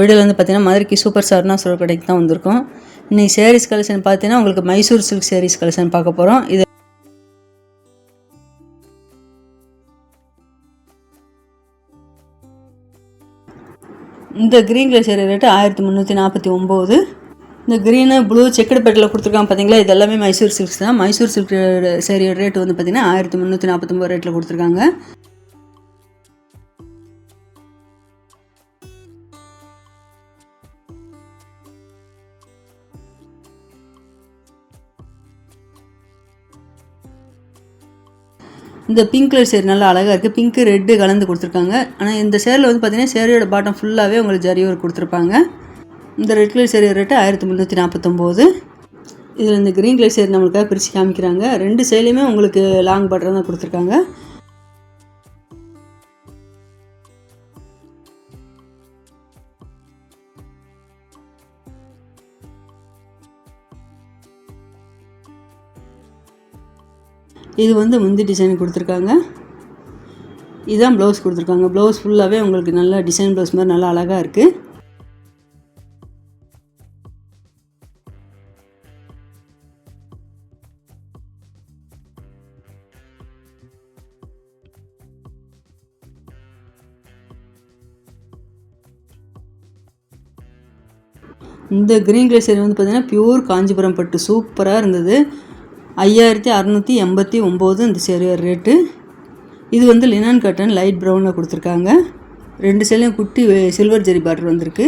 வீடியோவில் வந்து பார்த்தீங்கன்னா மதுரைக்கு சூப்பர் சார்னா சொல்கிற கடைக்கு தான் வந்திருக்கோம். இன்னைக்கு சேரீஸ் கலெக்ஷன் பார்த்தீங்கன்னா உங்களுக்கு மைசூர் சில்க் சேரீஸ் கலெக்ஷன் பார்க்க போகிறோம் இது இந்த க்ரீன் கலர் சேரீ ரேட்டு ஆயிரத்தி முந்நூற்றி நாற்பத்தி ஒம்பது இந்த க்ரீனு ப்ளூ செக்கடு பெட்டில் கொடுத்துருக்காங்க பார்த்தீங்களா இது எல்லாமே மைசூர் சில்க்ஸ் தான். மைசூர் சில்க் சேரீயோட ரேட் வந்து பார்த்தீங்கன்னா ஆயிரத்தி முந்நூற்றி நாற்பத்தொம்பது ரேட்டில் கொடுத்துருக்காங்க. இந்த பிங்க் கலர் சேர் நல்லா அழகாக இருக்குது பிங்க்கு ரெட்டு கலந்து கொடுத்துருக்காங்க. ஆனால் இந்த சேரில் வந்து பார்த்தீங்கன்னா சேரியோட பாட்டம் ஃபுல்லாகவே உங்களுக்கு ஜரி ஒர்க் கொடுத்துருப்பாங்க. இந்த ரெட் கலர் சேரீ ரேட்டு ஆயிரத்தி முந்நூற்றி நாற்பத்தொம்போது இதில் இந்த க்ரீன் கலர் சேர் நம்மளுக்காக பிரித்து காமிக்கிறாங்க. ரெண்டு சேலையுமே உங்களுக்கு லாங் பார்டர் தான் கொடுத்துருக்காங்க. இது வந்து முந்தி டிசைன் கொடுத்துருக்காங்க. இதுதான் ப்ளவுஸ் கொடுத்துருக்காங்க. ப்ளவுஸ் ஃபுல்லாகவே உங்களுக்கு நல்லா டிசைன் ப்ளவுஸ் மாதிரி நல்லா அழகாக இருக்குது இந்த க்ரீன் கலர் சேரீ வந்து பார்த்திங்கன்னா பியூர் காஞ்சிபுரம் பட்டு சூப்பராக இருந்தது. ஐயாயிரத்தி அறநூற்றி எண்பத்தி ஒம்பது இந்த சேரீயோட ரேட்டு இது வந்து லினன் கட்டன் லைட் ப்ரௌனில் கொடுத்துருக்காங்க. ரெண்டு சேலையும் குட்டி சில்வர் ஜெரி பார்டர் வந்திருக்கு.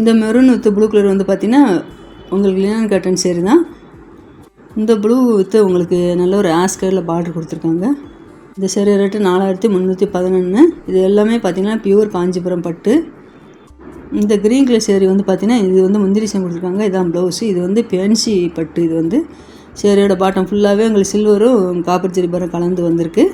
இந்த மெரூன் வித் ப்ளூ கலர் வந்து பார்த்தீங்கன்னா உங்களுக்கு லினன் கட்டன் சேரீ தான். இந்த ப்ளூ வித்து உங்களுக்கு நல்ல ஒரு ஆஸ் கலரில் பார்டர் கொடுத்துருக்காங்க. இந்த சேரீ ரேட்டு நாலாயிரத்தி முந்நூற்றி பதினொன்று இது எல்லாமே பார்த்தீங்கன்னா பியூர் காஞ்சிபுரம் பட்டு. இந்த க்ரீன் கலர் சேரீ வந்து பார்த்திங்கன்னா இது வந்து முந்திரி சேம் கொடுத்துருக்காங்க. இதான் ப்ளவுஸு இது வந்து பென்சி பட்டு. இது வந்து சேரீயோட பாட்டம் ஃபுல்லாகவே உங்களுக்கு சில்வரும் காப்பர் ஜெரிபரம் கலந்து வந்திருக்கு.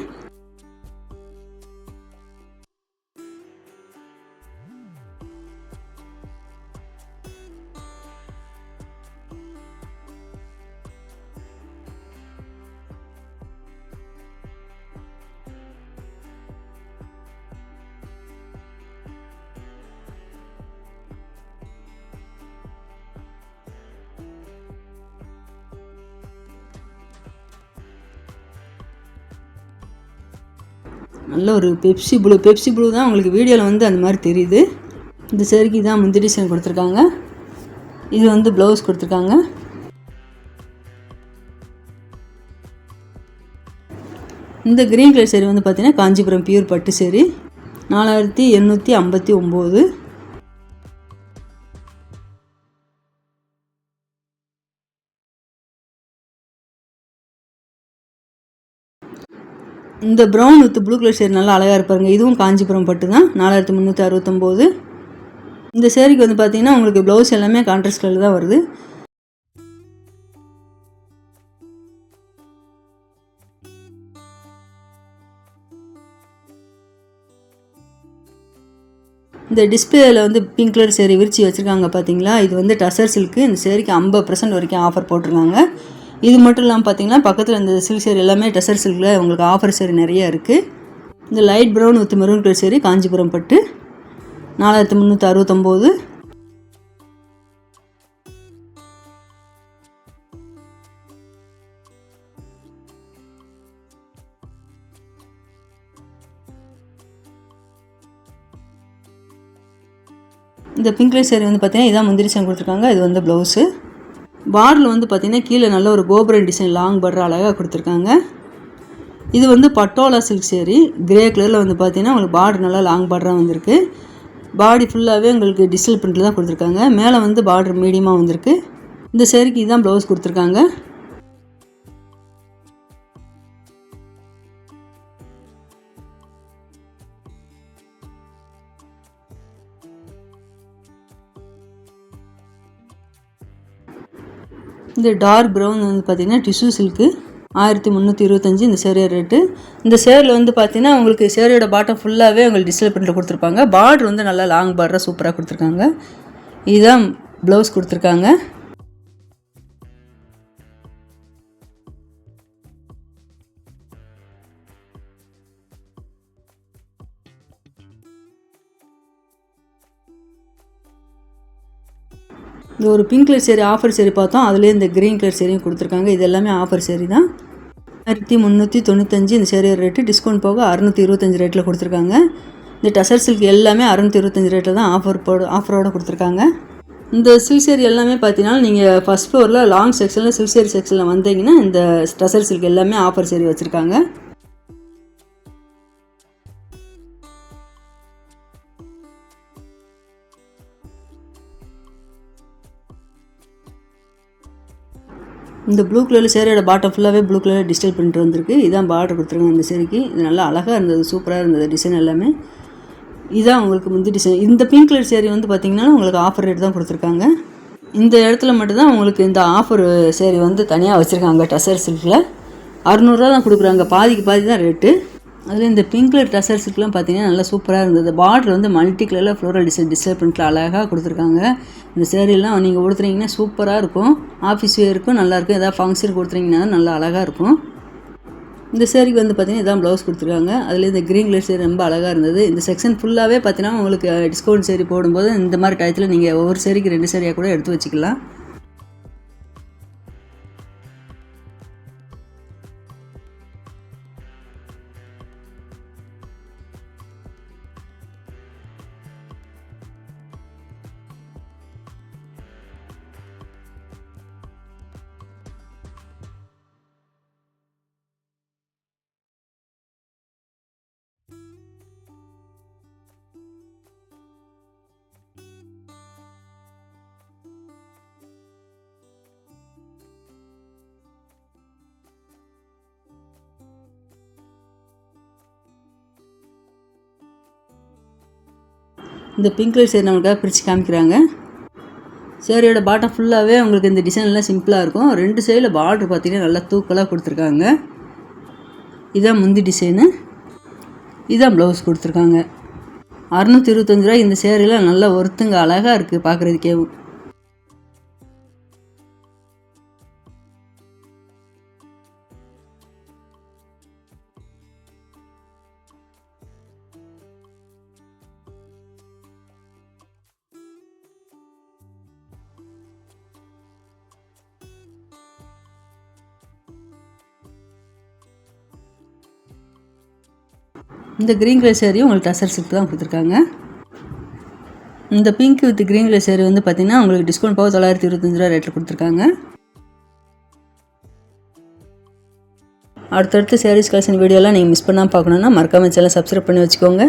நல்ல ஒரு பெப்சி ப்ளூ பெப்சி ப்ளூ தான் உங்களுக்கு வீடியோவில் வந்து அந்த மாதிரி தெரியுது. இந்த சேரீக்கு தான் முந்தி டிசைன் கொடுத்துருக்காங்க. இது வந்து ப்ளவுஸ் கொடுத்துருக்காங்க. இந்த க்ரீன் கலர் சேரீ வந்து பார்த்திங்கன்னா காஞ்சிபுரம் பியூர் பட்டு சேரீ நாலாயிரத்தி எண்ணூற்றி ஐம்பத்தி ஒம்பது. இந்த brown with blue colour sari நல்லா அழகாக இருப்பாருங்க இதுவும் காஞ்சிபுரம் பட்டு தான். நாலாயிரத்தி முந்நூற்றி அறுபத்தொம்போது. இந்த சேரீக்கு வந்து பார்த்தீங்கன்னா உங்களுக்கு ப்ளவுஸ் எல்லாமே கான்ட்ராஸ்ட் கலர் தான் வருது. இந்த டிஸ்பிளேல வந்து பிங்க் கலர் சேரீ விரிச்சு வச்சுருக்காங்க பார்த்தீங்களா இது வந்து டசர் சில்க்கு இந்த சேரீக்கு ஐம்பது பர்சன்ட் வரைக்கும் ஆஃபர் போட்டிருக்காங்க. இது மட்டும் இல்லாமல் பார்த்தீங்கன்னா பக்கத்தில் இந்த சில்க் சேரீ எல்லாமே டெசர் சில்கில் உங்களுக்கு ஆஃபர் சேரீ நிறைய இருக்குது இந்த light brown with maroon colour sari Kanchipuram பட்டு நாலாயிரத்தி முந்நூற்றி அறுபத்தொம்போது. இந்த பிங்க் கலர் சேரீ வந்து பார்த்தீங்கன்னா இதான் முந்திரி சேன் கொடுத்துருக்காங்க. இது வந்து ப்ளவுஸு பார்டரில் வந்து பார்த்தீங்கன்னா கீழே நல்ல ஒரு கோபுரம் டிசைன் லாங் பார்டர் அழகாக கொடுத்துருக்காங்க. இது வந்து பட்டோலா சில்க் சேரீ கிரே கலரில் வந்து பார்த்தீங்கன்னா உங்களுக்கு பார்டர் நல்லா லாங் பார்டராக வந்திருக்கு. பாடி ஃபுல்லாகவே உங்களுக்கு டிஜிட்டல் பிரிண்டில் தான் கொடுத்துருக்காங்க. மேலே வந்து பார்டர் மீடியமாக வந்திருக்கு. இந்த சேரீக்கு இதுதான் ப்ளவுஸ் கொடுத்துருக்காங்க. இந்த டார்க் ப்ரௌன் வந்து பார்த்தீங்கன்னா டிஷ்யூ சில்க்கு ஆயிரத்தி முந்நூற்றி இருபத்தஞ்சி இந்த சேரீ ரேட்டு இந்த சேரில் வந்து பார்த்தீங்கன்னா உங்களுக்கு சேரியோட பாட்டம் ஃபுல்லாகவே உங்களுக்கு டிஸ்பிளே பிரிண்டில் கொடுத்துருப்பாங்க. பார்டர் வந்து நல்லா லாங் பார்டராக சூப்பராக கொடுத்துருக்காங்க. இதுதான் ப்ளவுஸ் கொடுத்துருக்காங்க. இந்த ஒரு pink colour sari offer sari பார்த்தோம். அதுலேயே இந்த க்ரீன் கலர் சேரீயும் கொடுத்துருக்காங்க. இது எல்லாமே ஆஃபர் சேரீ தான். ஆயிரத்தி முந்நூற்றி தொண்ணூத்தஞ்சு இந்த சேரீ ரேட்டு டிஸ்கவுண்ட் போக அறுநூற்றி இருபத்தஞ்சி ரேட்டில் கொடுத்துருக்காங்க. இந்த டசர் சில்க் எல்லாமே அறுநூற்றி இருபத்தஞ்சி ரேட்டில் தான் ஆஃபர் போடு ஆஃபரோடு கொடுத்துருக்காங்க. இந்த சில்க் சேரீ எல்லாமே பார்த்தீங்கன்னா நீங்கள் ஃபஸ்ட் ஃப்ளோரில் லாங் செக்ஷனில் சில்க் சேரீ செக்ஷனில் வந்தீங்கன்னா இந்த டசர் சில்க் எல்லாமே ஆஃபர் சேரீ வச்சுருக்காங்க. இந்த ப்ளூ கலரில் சேரீயோட பாட்டம் ஃபுல்லாகவே ப்ளூ கலரில் டிஜிட்டல் பிரிண்ட் வந்திருக்கு. இதான் பார்டர் கொடுத்துருக்காங்க இந்த சேரீக்கு இது நல்லா அழகாக இருந்தது சூப்பராக இருந்தது டிசைன் எல்லாமே. இதான் உங்களுக்கு முந்தி டிசைன் இந்த பிங்க் கலர் சேரீ வந்து பார்த்திங்கன்னா உங்களுக்கு ஆஃபர் ரேட் தான் கொடுத்துருக்காங்க. இந்த இடத்துல மட்டும்தான் உங்களுக்கு இந்த ஆஃபர் சேரீ வந்து தனியாக வச்சுருக்காங்க டசர் சில்கில் அறநூறுரூவா தான் கொடுக்குறாங்க. பாதிக்கு பாதி தான் ரேட்டு அதில் இந்த பிங்க் கலர் டசர் பார்த்தீங்கன்னா நல்லா சூப்பராக இருந்தது. பார்டர் வந்து மல்டி கலரில் ஃப்ளோரல் டிசைன் டிஸ்பிளே பிரிண்ட்டில் அழகாக கொடுத்துருக்காங்க. இந்த சேரீலாம் நீங்கள் உடுத்துறீங்கன்னா சூப்பராக இருக்கும். ஆஃபீஸ் வேருக்கும் நல்லாயிருக்கும் ஏதாவது ஃபங்க்ஷன் கொடுத்துறீங்கன்னா நல்லா அழகாக இருக்கும். இந்த சேரீக்கு வந்து பார்த்தீங்கன்னா இதான் ப்ளவுஸ் கொடுத்துருக்காங்க. அதில் இந்த க்ரீன் கலர் சேரீ ரொம்ப அழகாக இருந்தது. இந்த செக்ஷன் ஃபுல்லாகவே பார்த்தீங்கன்னா உங்களுக்கு uh, டிஸ்கவுண்ட் சேரீ போடும்போது இந்த மாதிரி டயத்தில் நீங்கள் ஒவ்வொரு சேரீக்கு ரெண்டு சேரீயாக கூட எடுத்து வச்சுக்கலாம். இந்த பிங்க் கலர் சேரீ நம்மளுக்காக பிரித்து காமிக்கிறாங்க. சேரீயோட பாட்டம் ஃபுல்லாகவே உங்களுக்கு இந்த டிசைன்லாம் சிம்பிளாக இருக்கும். ரெண்டு சைடில் பார்டர் பார்த்தீங்கன்னா நல்லா தூக்கலாக கொடுத்துருக்காங்க. இதான் முந்தி டிசைனு இதான் ப்ளவுஸ் கொடுத்துருக்காங்க. அறநூற்றி இருபத்தஞ்சி ரூபாய் இந்த சேரீலாம் நல்லா ஒருத்துங்க அழகாக இருக்குது பார்க்குறதுக்கே இந்த க்ரீன் கலர் சேரீயும் உங்களுக்கு டசர் சில்க் தான் கொடுத்துருக்காங்க. இந்த pink with green colour sari வந்து பார்த்தீங்கன்னா உங்களுக்கு டிஸ்கவுண்ட் போக தொள்ளாயிரத்தி இருபத்தஞ்சு ரூபா ரேட்டில் கொடுத்துருக்காங்க. அடுத்தடுத்து சேரீஸ் கலெக்ஷன் வீடியோலாம் நீங்கள் மிஸ் பண்ணாமல் பார்க்கணுன்னா மறக்காமல் சேனல் சப்ஸ்கிரைப் பண்ணி வச்சுக்கோங்க.